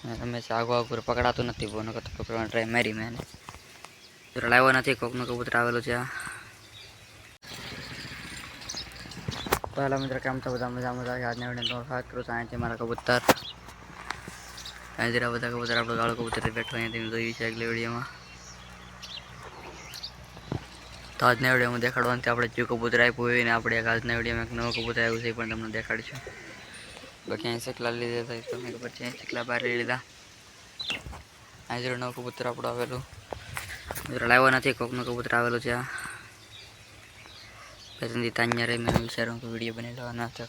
હંમેશા આગો ઉપર પકડાતું નથી બોનો કરતો પકડવાનો ટ્રાય મારી મેં લાવ્યો નથી, કોકનો કબૂતર આવેલું છે પહેલા મિત્ર, કેમ છો? બધા મજા મજા આજના વીડિયો તો વાત કરું છું, અહીંથી મારા કબૂતર. અહીં જરા બધા કબૂતર, આપણો ગાળો કબૂતર બેઠો, અહીંયાથી મેં જોયું છે આગલી વિડીયોમાં. તો આજના વિડીયોમાં દેખાડવાનું આપણે જે કબૂતર આપ્યું હોય ને, આપણે આજના વિડીયોમાં એક નવો કબૂતર આવ્યું છે પણ તમને દેખાડીશું. બાકી અહીં શેકલા લીધા હતા તો મેં ખબર છે શેકલા બહાર લઈ લીધા. અહીં જરા નવું કબૂતર આપણું આવેલું. લાવ્યો નથી, કોકનું કબૂતર આવેલું છે આ. પછી તાન્યા રહી મેં વિચાર્યું કે વીડિયો બની લેવાના હતા.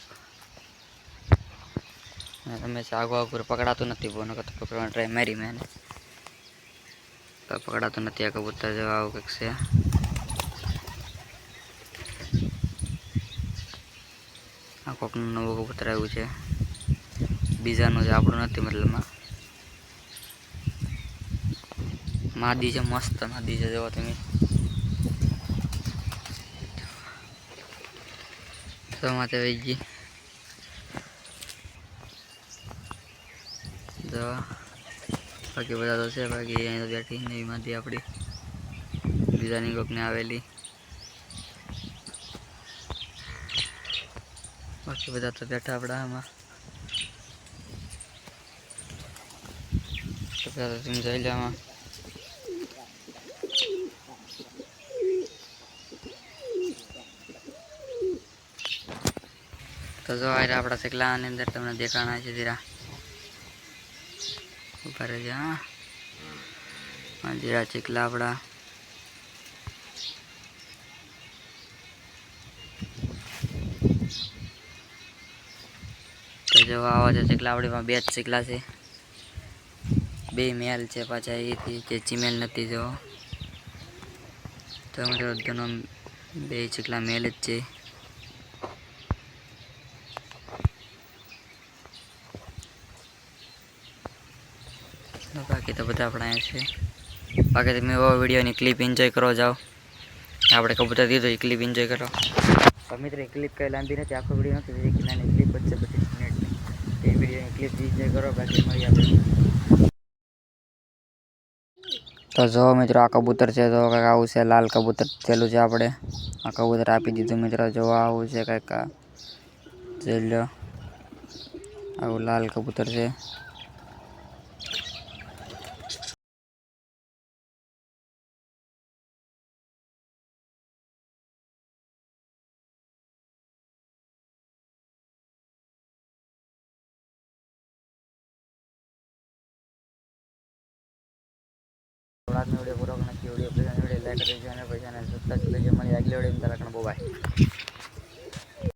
તમે આગો આગળ પકડાતું નથી બોનો કરતો પકડવાની ટ્રાય મારી મેં પકડાતું નથી આ કબૂતર જેવા આવું કંઈક છે. આ કોકનું નવું કબૂતર આવ્યું છે. બીજાનું છે આપણું નથી મતલબમાં. માદી છે, મસ્ત માદી છે, જોવો તમે. તો માથે વહી ગઈ. તો બાકી બધા તો છે, બાકી અહીંયા બેઠી નવી માદી આપણી. બીજાની કોકને આવેલી. બાકી બધા તો બેઠા આપણા આમાં. બધા તો તમે જોઈ લો તો જો આ આપણા શેકલાની અંદર તમને દેખાણા છે જરા ઉપર જ હા જરા ચીકલા આપણા તો જો આવા છે ચીકલા આપણીમાં બે જ ચીકલા છે બે મેલ છે પાછા એથી જે જીમેલ નથી જો. તો મિત્રો બધાનો બે જેટલા મેલ જ છે. બાકી તો બધા આપણા છે. બાકી તમે એવો વિડીયોની ક્લિપ એન્જોય કરો, જાઓ. આપણે કબૂતર દીધું, એ ક્લિપ એન્જોય કરો. મિત્રો ક્લિપ કંઈ લાંબી નથી, આખો વીડિયો નથી નાની ક્લિપ જ છે પચીસ મિનિટની એ વિડીયોની ક્લિપ એન્જોય કરો, બાકી મળી આપણે તો જો મિત્રો, આ કબૂતર છે, તો કંઈક આવું છે, લાલ કબૂતર થયેલું છે આપણે. આ કબૂતર આપી દીધું મિત્રો જોવા આવું છે કંઈક જોઈ લો. આવું લાલ કબૂતર છે. પૂરો નથી વીડિયો પસંદ વીડિયો લાઈક કરી દેજો અને પછી સબસ્ક્રાઈબ કરી દેજો મળી આગલી વીડિયો તારા બહુ બાય